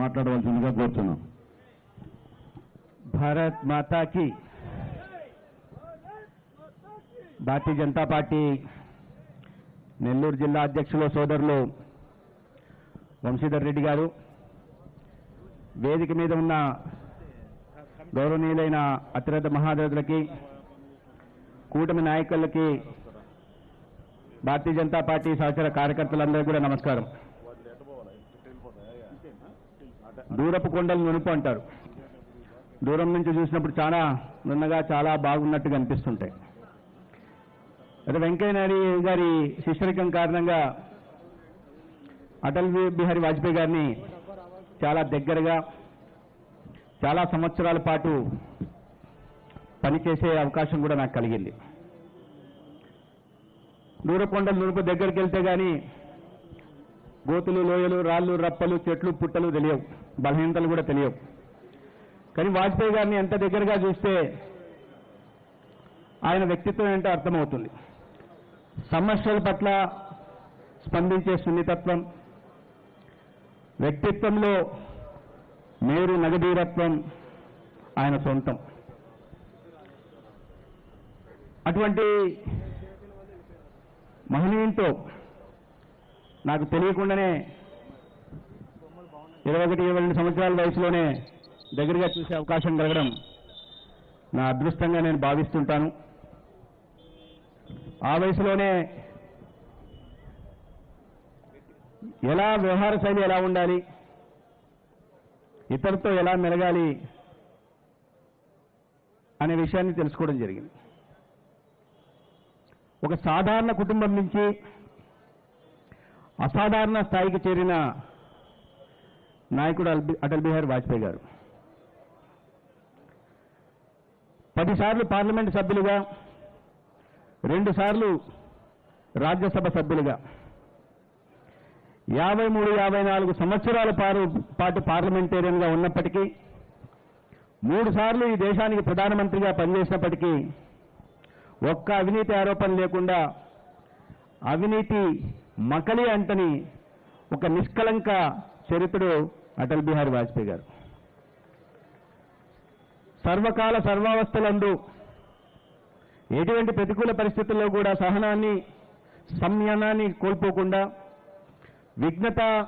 మాట్లాడవలసిందిగా కోరుతున్నాం భారత్ మాతాకి. భారతీయ జనతా పార్టీ నెల్లూరు జిల్లా అధ్యక్షులు సోదరులు వంశీధర్ రెడ్డి గారు. వేదిక మీద ఉన్న గౌరవనీయులైన అతిరథ మహాదేవులకి కూటమి నాయకులకి భారతీయ జనతా పార్టీ సహచర కార్యకర్తలందరికీ కూడా నమస్కారం. దూరపు కొండలు నునుపు అంటారు. దూరం నుంచి చూసినప్పుడు చాలా నున్నగా చాలా బాగున్నట్టుగా అనిపిస్తుంటాయి అయితే వెంకయ్య నాయుడు గారి శిష్యరికం కారణంగా అటల్ బిహారీ వాజ్పేయి గారిని చాలా దగ్గరగా చాలా సంవత్సరాల పాటు పనిచేసే అవకాశం కూడా నాకు కలిగింది. దూరకొండలు నునుపు దగ్గరికి వెళ్తే కానీ గోతులు లోయలు రాళ్ళు రప్పలు చెట్లు పుట్టలు తెలియవు. బలహీనతలు కూడా తెలియవు. కానీ వాజ్పేయి గారిని ఎంత దగ్గరగా చూస్తే ఆయన వ్యక్తిత్వం ఏంటో అర్థమవుతుంది. సమస్యల పట్ల స్పందించే సున్నితత్వం వ్యక్తిత్వంలో మేరు నగదీరత్వం ఆయన సొంతం. అటువంటి మహనీయంతో నాకు తెలియకుండానే ఇరవై ఒకటి ఇరవై రెండు సంవత్సరాల వయసులోనే దగ్గరగా చూసే అవకాశం కలగడం నా అదృష్టంగా నేను భావిస్తుంటాను. ఆ వయసులోనే ఎలా వ్యవహార శైలి ఎలా ఉండాలి ఇతరులతో ఎలా మెలగాలి అనే విషయాన్ని తెలుసుకోవడం జరిగింది. ఒక సాధారణ కుటుంబం నుంచి అసాధారణ స్థాయికి చేరిన నాయకుడు అటల్ బిహారీ వాజ్పేయి గారు. పదిసార్లు పార్లమెంట్ సభ్యులుగా రెండుసార్లు రాజ్యసభ సభ్యులుగా యాభై మూడు యాభై నాలుగు సంవత్సరాల పారు పాటు పార్లమెంటేరియన్గా ఉన్నప్పటికీ మూడు సార్లు ఈ దేశానికి ప్రధానమంత్రిగా పనిచేసినప్పటికీ ఒక్క అవినీతి ఆరోపణ లేకుండా అవినీతి మకలి అంటని ఒక నిష్కలంక చరిత్రుడు అటల్ బిహారీ వాజ్పేయి గారు. సర్వకాల సర్వావస్థలందు ఎటువంటి ప్రతికూల పరిస్థితుల్లో కూడా సహనాన్ని సంయనాన్ని కోల్పోకుండా విఘ్నత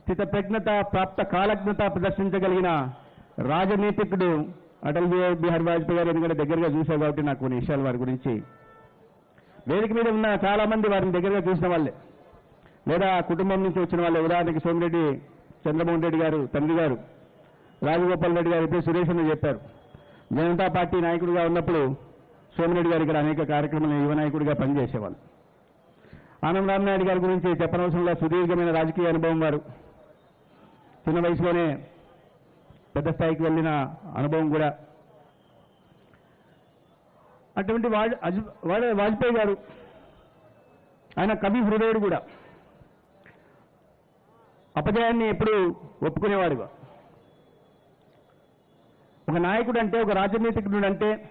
స్థిత ప్రజ్ఞత ప్రాప్త కాలజ్ఞత ప్రదర్శించగలిగిన రాజనీతికుడు అటల్ బిహారీ బిహారీ వాజ్పేయి గారు ఎందుకంటే దగ్గరగా చూశారు కాబట్టి నాకు కొన్ని విషయాలు వారి గురించి వేదిక మీద ఉన్న చాలా మంది వారిని దగ్గరగా చూసిన వాళ్ళే. లేదా కుటుంబం నుంచి వచ్చిన వాళ్ళే. ఉదాహరణకి సోమిరెడ్డి చంద్రమోహన్ రెడ్డి గారు తండ్రి గారు రాజగోపాల్ రెడ్డి గారు ఇప్పుడే సురేష్ అని చెప్పారు. జనతా పార్టీ నాయకుడిగా ఉన్నప్పుడు సోమిరెడ్డి గారు ఇక్కడ అనేక కార్యక్రమాలు యువ నాయకుడిగా పనిచేసేవాళ్ళు. ఆనంద రామనాయుడు గారి గురించి చెప్పనవసరంలో సుదీర్ఘమైన రాజకీయ అనుభవం వారు. చిన్న వయసులోనే పెద్ద స్థాయికి వెళ్ళిన అనుభవం కూడా. అటువంటి వాజ్ అజ్- వాడే వాజ్పేయి గారు ఆయన కవి హృదయుడు కూడా. అపజయాన్ని ఎప్పుడు ఒప్పుకునేవాడుగా. ఒక నాయకుడు అంటే ఒక రాజనీతికుడు అంటే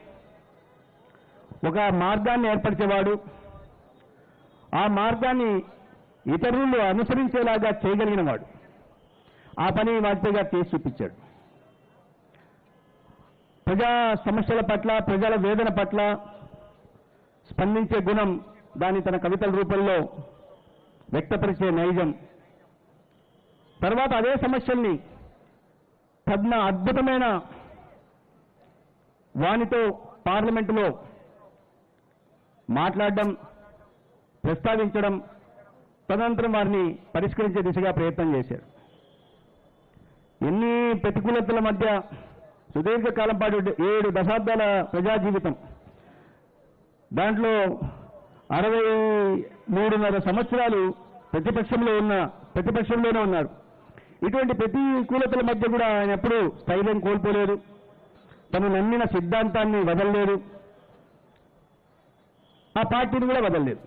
ఒక మార్గాన్ని ఏర్పరిచేవాడు. ఆ మార్గాన్ని ఇతరులు అనుసరించేలాగా చేయగలిగిన వాడు ఆ పని వాజ్పేయి గారు చేసి చూపించాడు. ప్రజా సమస్యల పట్ల ప్రజల వేదన పట్ల స్పందించే గుణం దాన్ని తన కవితల రూపంలో వ్యక్తపరిచే నైజం. తర్వాత అదే సమస్యల్ని తగిన అద్భుతమైన వానితో పార్లమెంటులో మాట్లాడడం ప్రస్తావించడం తదనంతరం వారిని పరిష్కరించే దిశగా ప్రయత్నం చేశారు. ఎన్ని ప్రతికూలతల మధ్య సుదీర్ఘకాలం పాటు ఏడు దశాబ్దాల ప్రజా జీవితం దాంట్లో అరవై మూడున్నర సంవత్సరాలు ప్రతిపక్షంలో ఉన్న ప్రతిపక్షంలోనే ఉన్నారు. ఇటువంటి ప్రతి కూలతల మధ్య కూడా ఆయన ఎప్పుడూ స్థైర్యం కోల్పోలేదు. తను నమ్మిన సిద్ధాంతాన్ని వదలలేదు. ఆ పార్టీని కూడా వదలలేదు.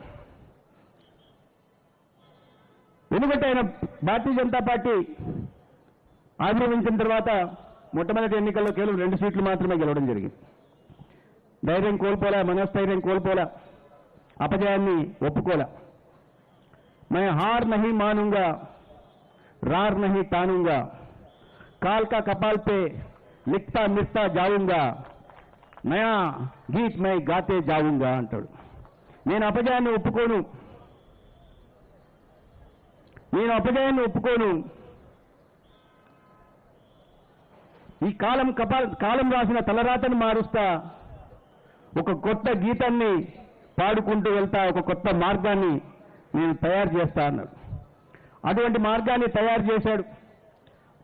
ఎందుకంటే ఆయన భారతీయ జనతా పార్టీ ఆవిర్భవించిన తర్వాత మొట్టమొదటి ఎన్నికల్లో కేవలం రెండు సీట్లు మాత్రమే గెలవడం జరిగింది. ధైర్యం కోల్పోలే మనస్థైర్యం కోల్పోలే అపజయాన్ని ఒప్పుకోలే. మన హార్ మహిమానుంగా रार नहीं तानूंगा काल का कपाल पे लिखता मिटता जाऊंगा నయా గీత్ మై గాతే జావుంగా అంటాడు నేను అపజయాన్ని ఒప్పుకోను నేను అపజయాన్ని ఒప్పుకోను ఈ కాలం కపాల్ కాలం రాసిన తలరాతను మారుస్తా ఒక కొత్త గీతాన్ని పాడుకుంటూ వెళ్తా ఒక కొత్త మార్గాన్ని నేను తయారు చేస్తా అన్నాడు అటువంటి మార్గాన్ని తయారు చేశాడు.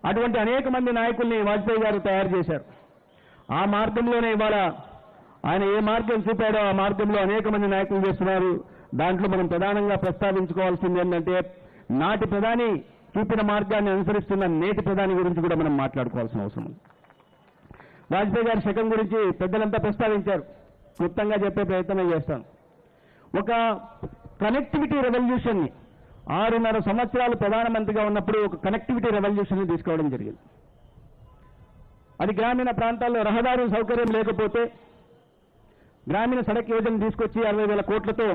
అటువంటి అనేక మంది నాయకుల్ని వాజ్పేయి గారు తయారు చేశారు. ఆ మార్గంలోనే ఇవాళ ఆయన ఏ మార్గం చూపాడో ఆ మార్గంలో అనేక మంది నాయకులు చేస్తున్నారు. దాంట్లో మనం ప్రధానంగా ప్రస్తావించుకోవాల్సింది ఏంటంటే నాటి ప్రధాని చూపిన మార్గాన్ని అనుసరిస్తున్న నేటి ప్రధాని గురించి కూడా మనం మాట్లాడుకోవాల్సిన అవసరం ఉంది. వాజ్పేయి గారి శకం గురించి పెద్దలంతా ప్రస్తావించారు. క్లుప్తంగా చెప్పే ప్రయత్నం చేస్తాను. ఒక కనెక్టివిటీ రెవల్యూషన్ని ఆరున్నర సంవత్సరాలు ప్రధానమంత్రిగా ఉన్నప్పుడు ఒక కనెక్టివిటీ రెవల్యూషన్ తీసుకోవడం జరిగింది. అది గ్రామీణ ప్రాంతాల్లో రహదారి సౌకర్యం లేకపోతే గ్రామీణ సడక్ యోజన తీసుకొచ్చి అరవై వేల కోట్లతో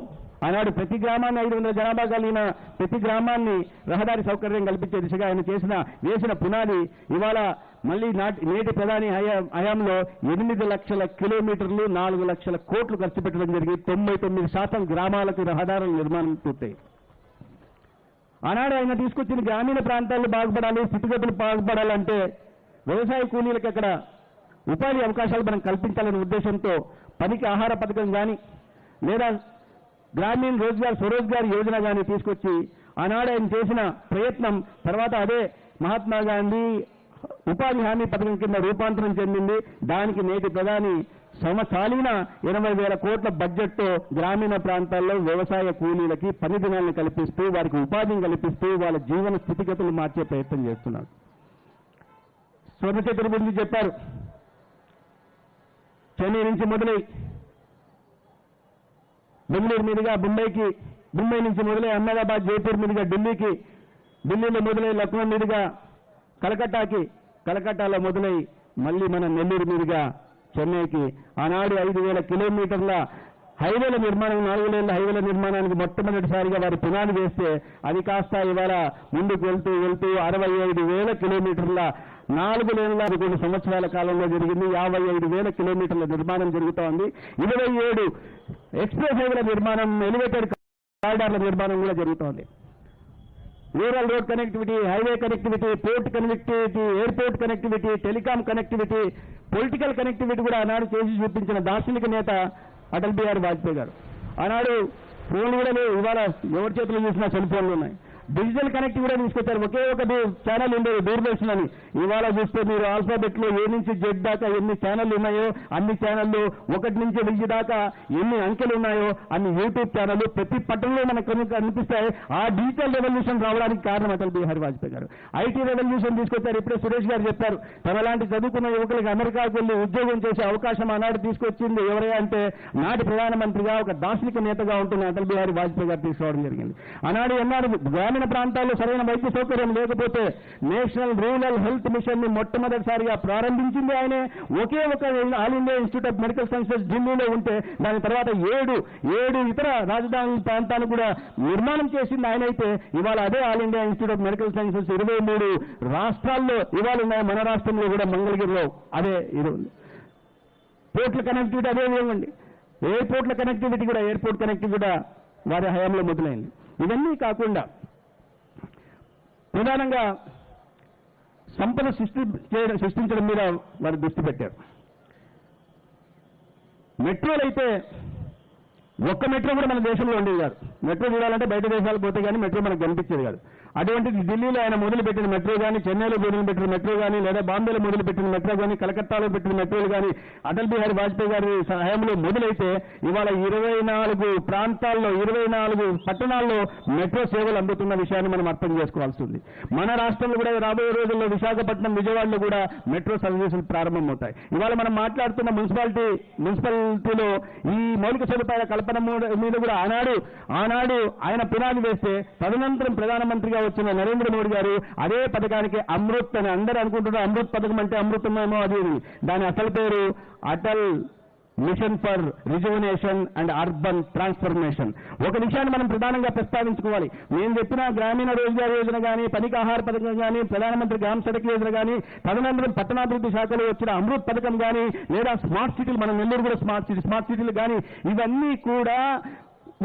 ఆనాడు ప్రతి గ్రామాన్ని ఐదు వందల జనాభా కలిగిన ప్రతి గ్రామాన్ని రహదారి సౌకర్యం కల్పించే దిశగా ఆయన చేసిన వేసిన పునాది ఇవాళ మళ్ళీ నాటి నేటి ప్రధాని హయాంలో ఎనిమిది లక్షల కిలోమీటర్లు నాలుగు లక్షల కోట్లు ఖర్చు పెట్టడం జరిగింది. తొంభై తొమ్మిది శాతం గ్రామాలకు రహదారుల నిర్మాణం పూర్తయి ఆనాడు ఆయన తీసుకొచ్చిన గ్రామీణ ప్రాంతాలు బాగుపడాలి స్థితిగతులు బాగుపడాలంటే వ్యవసాయ కూలీలకు అక్కడ ఉపాధి అవకాశాలు మనం కల్పించాలనే ఉద్దేశంతో పనికి ఆహార పథకం కానీ లేదా గ్రామీణ రోజ్గార్ స్వరోజ్గార్ యోజన కానీ తీసుకొచ్చి ఆనాడు ఆయన చేసిన ప్రయత్నం తర్వాత అదే మహాత్మా గాంధీ ఉపాధి హామీ పథకం కింద రూపాంతరం చెందింది. దానికి నేటి ప్రధాని సమకాలీన ఎనభై వేల కోట్ల బడ్జెట్తో గ్రామీణ ప్రాంతాల్లో వ్యవసాయ కూలీలకి పని దినాలను కల్పిస్తూ వారికి ఉపాధిని కల్పిస్తూ వాళ్ళ జీవన స్థితిగతులు మార్చే ప్రయత్నం చేస్తున్నారు. స్వర్ణ గురించి చెప్పారు చెన్నై నుంచి మొదలై బెంగళూరు మీదుగా ముంబైకి ముంబై నుంచి మొదలై అహ్మదాబాద్ జైపూర్ మీదుగా ఢిల్లీకి ఢిల్లీలో మొదలై లక్నో మీదుగా కలకట్టాకి కలకట్టాలో మొదలై మళ్ళీ మన నెల్లూరు మీదుగా చెన్నైకి ఆనాడు ఐదు వేల కిలోమీటర్ల హైవేల నిర్మాణం నాలుగు వేల హైవేల నిర్మాణానికి మొట్టమొదటిసారిగా వారి పునాది వేస్తే అది కాస్త ఇవాళ ముందుకు వెళ్తూ వెళ్తూ అరవై ఐదు వేల కిలోమీటర్ల నాలుగు లేనుల కొన్ని సంవత్సరాల కాలంలో జరిగింది. యాభై ఐదు వేల కిలోమీటర్ల నిర్మాణం జరుగుతోంది ఇరవై ఏడు ఎక్స్ప్రెస్ హైవేల నిర్మాణం ఎలివేటెడ్ కారిడార్ల నిర్మాణం కూడా జరుగుతోంది rural road connectivity highway connectivity port connectivity airport connectivity telecom connectivity political connectivity కూడా ఆనాడు చేసి చూపించిన దార్శనిక నేత అటల్ బిహారీ వాజ్పేయి గారు. ఆనాడు ఫోన్లు కూడా లేవు. ఇవాళ ఎవరి చేతిలో చూసినా సెల్ ఫోన్లు ఉన్నాయి. డిజిటల్ కనెక్టివిటీ కూడా తీసుకొచ్చారు. ఒకే ఒక ఛానల్ ఉండేది దూరదర్శన్ అని. ఇవాళ చూస్తే మీరు ఆల్ఫాబెట్లో ఏ నుంచి జెడ్ దాకా ఎన్ని ఛానళ్ళు ఉన్నాయో అన్ని ఛానళ్ళు ఒకటి నుంచి వెయ్యి దాకా ఎన్ని అంకెలు ఉన్నాయో అన్ని యూట్యూబ్ ఛానళ్ళు ప్రతి పట్టణంలో మనకు కనిపిస్తాయి. అనిపిస్తాయి ఆ డిజిటల్ రెవల్యూషన్ రావడానికి కారణం అటల్ బిహారీ వాజ్పేయి గారు. ఐటీ రెవల్యూషన్ తీసుకొచ్చారు. ఇప్పుడే సురేష్ గారు చెప్పారు. తనలాంటి చదువుకున్న యువకులకు అమెరికాకు వెళ్ళి ఉద్యోగం చేసే అవకాశం ఆనాడు తీసుకొచ్చింది ఎవరైనా అంటే నాటి ప్రధానమంత్రిగా ఒక దార్శనిక నేతగా ఉంటున్న అటల్ బిహారీ వాజ్పేయి గారు తీసుకోవడం జరిగింది. ఆనాడు ఎన్నాడు గ్రామీణ ప్రాంతాల్లో సరైన వైద్య సౌకర్యం లేకపోతే నేషనల్ రూరల్ హెల్త్ మిషన్ని మొట్టమొదటిసారిగా ప్రారంభించింది ఆయనే. ఒకే ఒక all India institute of medical sciences ఢిల్లీలో ఉంటే దాని తర్వాత ఏడు ఏడు ఇతర రాజధాని ప్రాంతాలు కూడా నిర్మాణం చేసింది ఆయన అయితే ఇవాళ అదే all India institute of medical sciences ఇరవై మూడు రాష్ట్రాల్లో ఇవాళ ఉన్నాయి. మన రాష్ట్రంలో కూడా మంగళగిరిలో అదే ఇది. పోర్ట్ల కనెక్టివిటీ అదే ఇవ్వండి ఎయిర్పోర్ట్ల కనెక్టివిటీ కూడా ఎయిర్పోర్ట్ కనెక్టివిటీ కూడా వారి హయాంలో మొదలైంది. ఇవన్నీ కాకుండా ప్రధానంగా సంపద సృష్టి చేయడం సృష్టించడం మీద వారు దృష్టి పెట్టారు. మెట్రోలు అయితే ఒక్క మెట్రో కూడా మన దేశంలో ఉండేది కాదు. మెట్రో చూడాలంటే బయట దేశాలు పోతే కానీ మెట్రో మనకు కనిపించేది కాదు. అటువంటిది ఢిల్లీలో ఆయన మొదలుపెట్టిన మెట్రో కానీ చెన్నైలో మొదలుపెట్టిన మెట్రో కానీ లేదా బాంబేలో మొదలుపెట్టిన మెట్రో కానీ కలకత్తాలో పెట్టిన మెట్రోలు కానీ అటల్ బిహారీ వాజ్పేయి గారి సహాయంలో మొదలైతే ఇవాళ ఇరవై నాలుగు ప్రాంతాల్లో ఇరవై నాలుగు పట్టణాల్లో మెట్రో సేవలు అందుతున్న విషయాన్ని మనం అర్థం చేసుకోవాల్సి ఉంది. మన రాష్ట్రంలో కూడా రాబోయే రోజుల్లో విశాఖపట్నం విజయవాడలో కూడా మెట్రో సర్వీసులు ప్రారంభమవుతాయి. ఇవాళ మనం మాట్లాడుతున్న మున్సిపాలిటీ మున్సిపాలిటీలో ఈ మౌలిక సదుపాయాల కల్పన మూడ- మీద కూడా ఆనాడు ఆనాడు ఆయన పునాది వేస్తే తదనంతరం ప్రధానమంత్రిగా వచ్చిన నరేంద్ర మోడీ గారు అదే పథకానికి అమృత్ అని అందరూ అనుకుంటున్నారు. అమృత్ పథకం అంటే అమృతమేమో అది దాని అసలు పేరు Atal mission for rejuvenation and urban transformation. ఒక విషయాన్ని మనం ప్రధానంగా ప్రస్తావించుకోవాలి. నేను చెప్పిన గ్రామీణ రోజ్గార్ యోజన కానీ పనికి ఆహార పథకం కానీ ప్రధానమంత్రి గ్రామ సడక్ యోజన కానీ తదనంతరం పట్టణాభివృద్ధి శాఖలో వచ్చిన అమృత్ పథకం కానీ లేదా స్మార్ట్ సిటీలు మన నెల్లూరు కూడా స్మార్ట్ సిటీ స్మార్ట్ సిటీలు కానీ ఇవన్నీ కూడా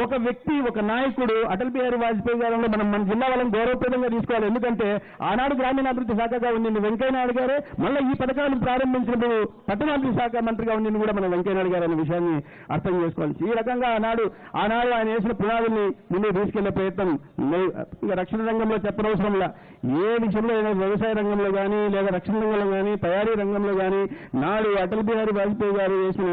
ఒక వ్యక్తి ఒక నాయకుడు అటల్ బిహారీ వాజ్పేయి గారిలో మనం మన జిల్లా వాళ్ళని గౌరవప్రదంగా తీసుకోవాలి. ఎందుకంటే ఆనాడు గ్రామీణాభివృద్ధి శాఖగా ఉండింది వెంకయ్యనాయుడు గారే. మళ్ళీ ఈ పథకాలను ప్రారంభించినప్పుడు పట్టణాభివృద్ధి శాఖ మంత్రిగా ఉండింది కూడా మనం వెంకయ్యనాయుడు గారు అనే విషయాన్ని అర్థం చేసుకోవాలి. ఈ రకంగా ఆనాడు ఆనాడు ఆయన వేసిన పునాదుల్ని ముందుకు తీసుకెళ్ళే ప్రయత్నం రక్షణ రంగంలో చెప్పనవసరంలా ఏ విషయంలో అయినా వ్యవసాయ రంగంలో కానీ లేదా రక్షణ రంగంలో కానీ తయారీ రంగంలో కానీ నాడు అటల్ బిహారీ వాజ్పేయి గారు వేసిన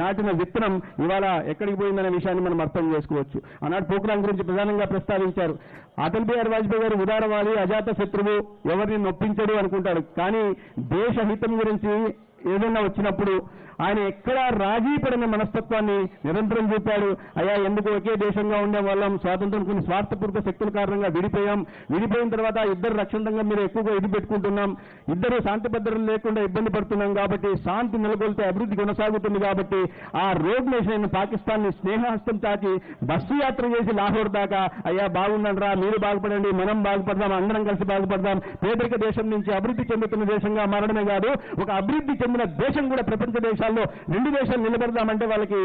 నాటిన విత్తనం ఇవాళ ఎక్కడికి పోయిందనే విషయాన్ని మనం అర్థం చేసుకోవచ్చు. ఆనాడు పోఖ్రాన్ గురించి ప్రధానంగా ప్రస్తావించారు. అటల్ బిహారీ వాజ్పేయి గారు ఉదారవాది అజాత శత్రువు ఎవరిని నొప్పించడు అనుకుంటాడు. కానీ దేశ హితం గురించి ఏదైనా వచ్చినప్పుడు ఆయన ఎక్కడ రాజీ పడిన మనస్తత్వాన్ని నిరంతరం చూపాడు. అయ్యా ఎందుకు ఒకే దేశంగా ఉండే వాళ్ళం? స్వాతంత్రం కొన్ని స్వార్థపూర్వక శక్తుల కారణంగా విడిపోయాం. విడిపోయిన తర్వాత ఇద్దరు రక్షణ రంగం మీద ఎక్కువగా ఇది పెట్టుకుంటున్నాం. ఇద్దరు శాంతి భద్రతలు లేకుండా ఇబ్బంది పడుతున్నాం కాబట్టి శాంతి నెలకొల్తే అభివృద్ధి కొనసాగుతుంది కాబట్టి ఆ రోడ్ నేషన్ పాకిస్తాన్ని స్నేహహస్తం చాచి బస్సు యాత్ర చేసి లాహోర్ దాకా అయ్యా బాగుండండి రా మీరు బాగుపడండి మనం బాగుపడదాం అందరం కలిసి బాగుపడదాం. పేదరిక దేశం నుంచి అభివృద్ధి చెందుతున్న దేశంగా మారడమే కాదు ఒక అభివృద్ధి చెందిన దేశం కూడా ప్రపంచ దేశాల్లో రెండు దేశాలు నిలబెడదామంటే వాళ్ళకి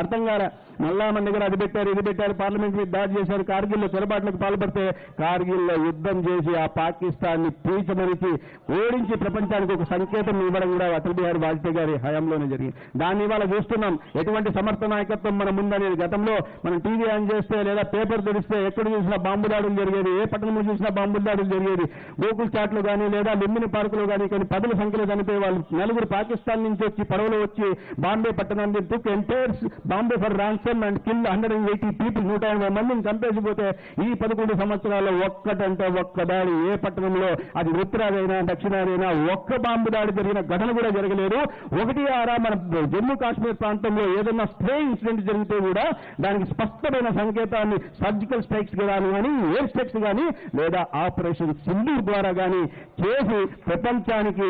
అర్థం కాలే. మళ్ళా మన దగ్గర అది పెట్టారు ఇది పెట్టారు పార్లమెంట్ మీద దాడి చేశారు కార్గిల్లో చొరబాట్లకు పాల్పడితే కార్గిల్లో యుద్ధం చేసి ఆ పాకిస్తాన్ని పీచమరిచి ఓడించి ప్రపంచానికి ఒక సంకేతం ఇవ్వడం కూడా అటల్ బిహారీ వాజ్పేయి గారి హయాంలోనే జరిగింది. దాన్ని ఇవాళ చూస్తున్నాం. ఎటువంటి సమర్థ నాయకత్వం మన ముందనేది గతంలో మనం టీవీ ఆన్ చేస్తే లేదా పేపర్ తెరిస్తే ఎక్కడ చూసినా బాంబు దాడులు జరిగేది ఏ పట్టణంలో చూసినా బాంబు దాడులు జరిగేది గోకుల్ చాట్లో కానీ లేదా లింబిని పార్కులో కానీ కొన్ని పదుల సంఖ్యలో చనిపోయే వాళ్ళు నలుగురు పాకిస్తాన్ నుంచి వచ్చి పడవలో వచ్చి బాంబే పట్టణాన్ని took entires Bombay for ransom and kill hundred and eighty people నూట ఎనభై మందిని చంపేసిపోతే ఈ పదకొండు సంవత్సరాల్లో ఒక్కటంటే ఒక్క దాడి. ఏ పట్టణంలో అది ఉత్తరాదైనా దక్షిణాదైనా ఒక్క బాంబు దాడి జరిగిన ఘటన కూడా జరగలేదు. ఒకటి ఆరా మన జమ్మూ కాశ్మీర్ ప్రాంతంలో ఏదైనా స్ప్రే ఇన్సిడెంట్ జరిగితే కూడా దానికి స్పష్టమైన సంకేతాన్ని సర్జికల్ స్ట్రైక్స్ కానీ కానీ ఎయిర్ స్ట్రైక్స్ కానీ లేదా ఆపరేషన్ సింధూర్ ద్వారా కానీ చేసి ప్రపంచానికి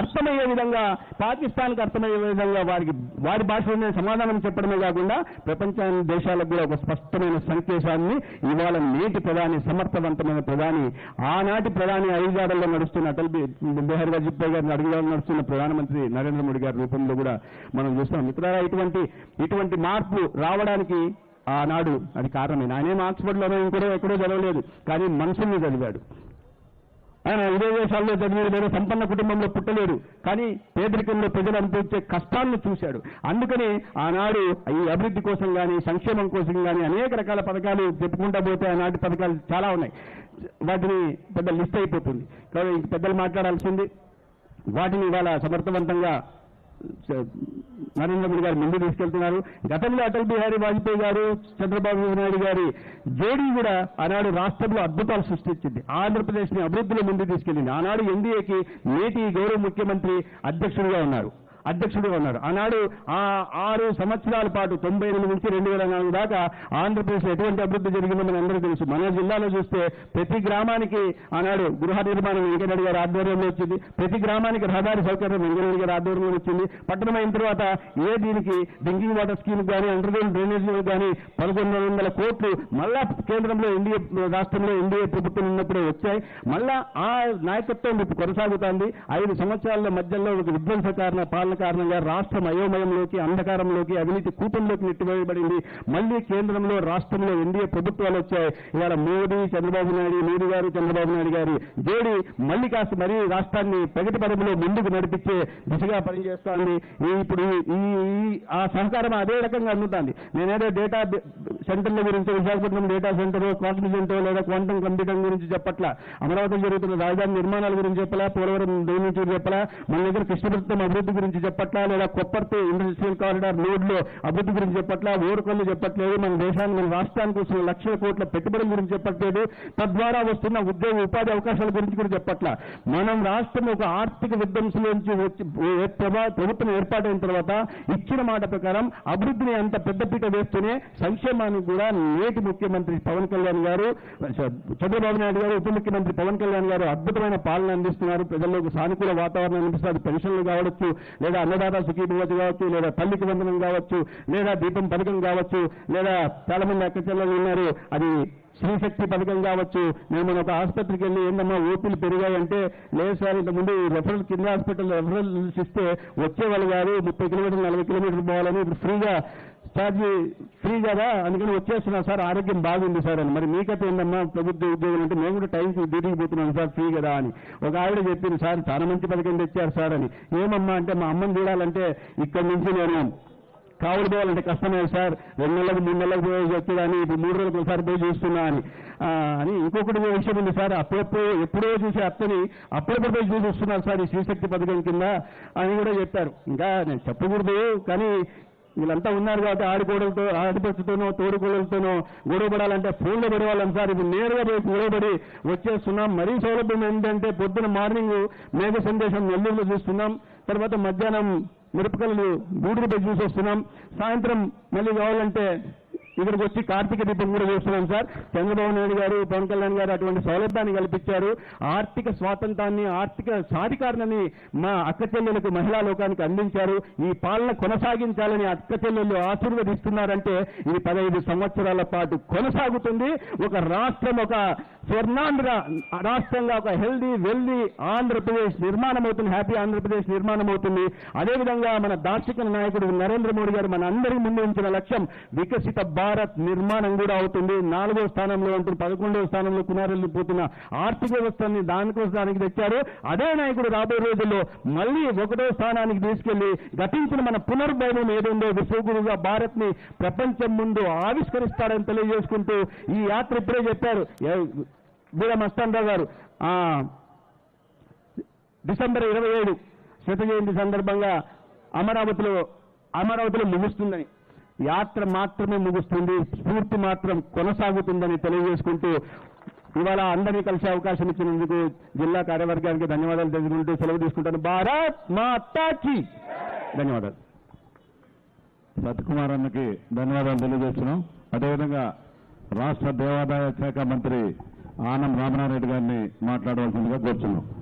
అర్థమయ్యే విధంగా పాకిస్తాన్కి అర్థమయ్యే విధంగా వారికి వారి భాషలోనే సమాధానం చెప్పడమే కాకుండా ప్రపంచ దేశాలకు కూడా ఒక స్పష్టమైన సంకేతాన్ని ఇవాళ నేటి ప్రధాని సమర్థవంతమైన ప్రధాని ఆనాటి ప్రధాని ఐదుజాడల్లో నడుస్తున్న అటల్ బిహారీ వాజ్పేయి గారిని అడుగుదాం నడుస్తున్న ప్రధానమంత్రి నరేంద్ర మోడీ గారి రూపంలో కూడా మనం చూస్తాం మిత్రులారా ఇటువంటి ఇటువంటి మార్పు రావడానికి ఆనాడు అది కారణమే. ఆయనేం ఆక్స్ఫర్డ్లోనో కూడా ఎక్కడో చదవలేదు. కానీ మనుషుల్ని చదివాడు. ఆయన ఇదే దేశాల్లో చదివి లేదా సంపన్న కుటుంబంలో పుట్టలేడు కానీ పేదరికంలో ప్రజలు అనుభవించే కష్టాలను చూశాడు. అందుకని ఆనాడు ఈ అభివృద్ధి కోసం కానీ సంక్షేమం కోసం కానీ అనేక రకాల పథకాలు చెప్పుకుంటా పోతే ఆనాటి పథకాలు చాలా ఉన్నాయి. వాటిని పెద్ద లిస్ట్ అయిపోతుంది. కాబట్టి పెద్దలు మాట్లాడాల్సింది వాటిని ఇవాళ సమర్థవంతంగా నరేంద్ర మోడీ గారు ముందు తీసుకెళ్తున్నారు. గతంలో అటల్ బిహారీ వాజ్పేయి గారు చంద్రబాబు నాయుడు గారి జేడీ కూడా ఆనాడు రాష్ట్రంలో అద్భుతాలు సృష్టించింది. ఆంధ్రప్రదేశ్ని అభివృద్ధిలో ముందు తీసుకెళ్ళింది ఆనాడు ఎన్డీఏకి నేటి గౌరవ ముఖ్యమంత్రి అధ్యక్షుడిగా ఉన్నారు. అధ్యక్షుడిగా ఉన్నారు ఆనాడు ఆ ఆరు సంవత్సరాల పాటు తొంభై ఎనిమిది నుంచి రెండు వేల నాలుగు దాకా ఆంధ్రప్రదేశ్ ఎటువంటి అభివృద్ధి జరిగిందో మన అందరికీ తెలుసు. మన జిల్లాలో చూస్తే ప్రతి గ్రామానికి ఆనాడు గృహ నిర్మాణం వెంకటరెడ్డి గారి ఆధ్వర్యంలో వచ్చింది. ప్రతి గ్రామానికి రహదారి సౌకర్యం వెంకటరెడ్డి గారి ఆధ్వర్యంలో వచ్చింది. పట్టణం అయిన తర్వాత ఏ దీనికి డ్రింకింగ్ వాటర్ స్కీమ్ కానీ అండర్గ్రౌండ్ డ్రైనేజ్ కానీ పదకొండు వందల కోట్లు మళ్ళా కేంద్రంలో ఎన్డీఏ రాష్ట్రంలో ఎన్డీఏ ప్రభుత్వం ఉన్నప్పుడే వచ్చాయి. మళ్ళా ఆ నాయకత్వం ఇప్పుడు కొనసాగుతోంది. ఐదు సంవత్సరాల మధ్యలో ఒక విధ్వంసకారణ పాలన కారణంగా రాష్ట్రం అయోమయంలోకి అంధకారంలోకి అవినీతి కూటంలోకి నెట్టివేయబడింది. మళ్ళీ కేంద్రంలో రాష్ట్రంలో ఎన్డీఏ ప్రభుత్వాలు వచ్చాయి. ఇవాళ మోడీ చంద్రబాబు నాయుడు మోడీ గారు చంద్రబాబు నాయుడు గారి జోడి మళ్ళీ కాస్త మరీ రాష్ట్రాన్ని ప్రగతి పదవిలో ముందుకు నడిపించే దిశగా పనిచేస్తోంది. ఇప్పుడు ఈ ఆ సహకారం అదే రకంగా అందుతుంది. నేనేదో డేటా సెంటర్ల గురించి విశాఖపట్నం డేటా సెంటర్ కాగ్నిజెంట్ లేదా క్వాంటమ్ కంప్యూటింగ్ గురించి చెప్పట్ల. అమరావతి జరుగుతున్న రాజధాని నిర్మాణాల గురించి చెప్పలా పోలవరం దేని చెప్పలా. మన దగ్గర కృష్ణపట్నం అభివృద్ధి గురించి చెప్పట్లా లేదా కొప్పర్తి ఇండస్ట్రియల్ కారిడార్ రోడ్లో అభివృద్ధి గురించి చెప్పట్లా ఓరుకల్లు చెప్పట్లేదు మన దేశానికి మన రాష్ట్రానికి వస్తున్న లక్షల కోట్ల పెట్టుబడుల గురించి చెప్పట్లేదు తద్వారా వస్తున్న ఉద్యోగ ఉపాధి అవకాశాల గురించి కూడా చెప్పట్లా. మనం రాష్ట్రం ఒక ఆర్థిక విధ్వంసంలోంచి వచ్చి ప్రభుత్వం ఏర్పాటైన తర్వాత ఇచ్చిన మాట ప్రకారం అభివృద్ధిని అంత పెద్దపీట వేస్తూనే సంక్షేమానికి కూడా నేటి ముఖ్యమంత్రి పవన్ కళ్యాణ్ గారు చంద్రబాబు నాయుడు గారు ఉప ముఖ్యమంత్రి పవన్ కళ్యాణ్ గారు అద్భుతమైన పాలన అందిస్తున్నారు. ప్రజల్లోకి సానుకూల వాతావరణం అనిపిస్తుంది పెన్షన్లు కావచ్చు లేదా అన్నదాత సుఖీభవతి కావచ్చు లేదా తల్లికి వందనం కావచ్చు లేదా దీపం పథకం కావచ్చు లేదా చాలా మంది ఉన్నారు అది శ్రీశక్తి పథకం కావచ్చు. నేను మన ఒక ఆసుపత్రికి వెళ్ళి ఏందమ్మా ఓపీలు పెరిగాయంటే లేదు సార్ ఇంతకుముందు రెఫరల్ కింద హాస్పిటల్ రెఫరల్ ఇస్తే వచ్చేవాళ్ళు కాదు ముప్పై కిలోమీటర్లు నలభై కిలోమీటర్లు పోవాలని ఇప్పుడు ఫ్రీగా ఛార్జ్ ఫ్రీ కదా? అందుకని వచ్చేస్తున్నా సార్ ఆరోగ్యం బాగుంది సార్ అని. మరి మీకైతే ఏందమ్మా ప్రభుత్వ ఉద్యోగులు అంటే మేము కూడా టైంకి డ్యూటీకి పోతున్నాం సార్ ఫ్రీ కదా అని. ఒక ఆవిడ చెప్పింది సార్ చాలా మంచి పథకం తెచ్చారు సార్ అని. ఏమమ్మా అంటే మా అమ్మని చూడాలంటే ఇక్కడి నుంచి నేను కావులు పోవాలంటే కష్టమే సార్. రెండు నెలలకు మూడు నెలలకు పోయేసి వచ్చేదాన్ని ఇప్పుడు మూడు రోజులకు ఒకసారి పోయి చూస్తున్నా అని. అని ఇంకొకటి విషయం ఉంది సార్. అప్పుడప్పుడు ఎప్పుడో చూసే అత్తని అప్పుడప్పుడు పోయి చూసి వస్తున్నారు సార్ ఈ శ్రీశక్తి పథకం కింద అని కూడా చెప్పారు. ఇంకా నేను చెప్పకూడదు కానీ వీళ్ళంతా ఉన్నారు కాబట్టి ఆడికోడలతో ఆడిపడుచుతోనో తోడుకోడలతోనో గొడవ పడాలంటే ఫోన్లో పడేవాళ్ళం సార్. ఇది నేరుగా పోయి గొడవపడి వచ్చేస్తున్నాం మరీ సౌలభ్యం ఏంటంటే పొద్దున మార్నింగ్ మేఘ సందేశం నెల్లూరులో చూస్తున్నాం. తర్వాత మధ్యాహ్నం మిరపకలు గూడూరు పోయి చూసి వస్తున్నాం సాయంత్రం మళ్ళీ కావాలంటే ఇక్కడికి వచ్చి కార్తీక దీపం కూడా చూస్తున్నాం సార్. చంద్రబాబు నాయుడు గారు పవన్ కళ్యాణ్ గారు అటువంటి సౌలభ్యాన్ని కల్పించారు. ఆర్థిక స్వాతంత్రాన్ని ఆర్థిక సాధికారణని మా అక్క చెల్లెలకు మహిళా లోకానికి అందించారు. ఈ పాలన కొనసాగించాలని అక్క చెల్లెళ్ళు ఆశీర్వదిస్తున్నారంటే ఇది పదహైదు సంవత్సరాల పాటు కొనసాగుతుంది. ఒక రాష్ట్రం ఒక స్వర్ణాంధ్ర రాష్ట్రంగా ఒక హెల్దీ వెల్దీ ఆంధ్రప్రదేశ్ నిర్మాణం అవుతుంది హ్యాపీ ఆంధ్రప్రదేశ్ నిర్మాణం అవుతుంది అదేవిధంగా మన దార్శనిక నాయకుడు నరేంద్ర మోడీ గారు మన అందరి ముందు ఉంచిన లక్ష్యం వికసిత భారత్ నిర్మాణం కూడా అవుతుంది. నాలుగో స్థానంలో ఉంటుంది పదకొండవ స్థానంలో కునారెళ్ళిపోతున్న ఆర్థిక వ్యవస్థని దానికోసం దానికి తెచ్చారు. అదే నాయకుడు రాబోయే రోజుల్లో మళ్ళీ ఒకటో స్థానానికి తీసుకెళ్ళి గతించిన మన పునర్భైవం ఏదుందో విశ్వగురుగా భారత్ని ప్రపంచం ముందు ఆవిష్కరిస్తారని తెలియజేసుకుంటూ ఈ యాత్ర ఇప్పుడే చెప్పారు. ఏ- వీర గారు. ఆ, డిసెంబర్ ఇరవై ఏడు శ్వేత జయంతి సందర్భంగా అమరావతిలో అమరావతిలో ముగుస్తుందని. యాత్ర మాత్రమే ముగుస్తుంది స్ఫూర్తి మాత్రం కొనసాగుతుందని తెలియజేసుకుంటూ ఇవాళ అందరినీ కలిసే అవకాశం ఇచ్చినందుకు జిల్లా కార్యవర్గానికి ధన్యవాదాలు తెలుసుకుంటూ సెలవు తీసుకుంటాను. భారత్ మాతాకి ధన్యవాదాలు. సత్కుమార్ అన్నకి ధన్యవాదాలు తెలియజేస్తున్నాం. అదేవిధంగా రాష్ట్ర దేవాదాయ శాఖ మంత్రి ఆనం రామనారాయణ గారిని మాట్లాడవలసిందిగా కోరుతున్నాం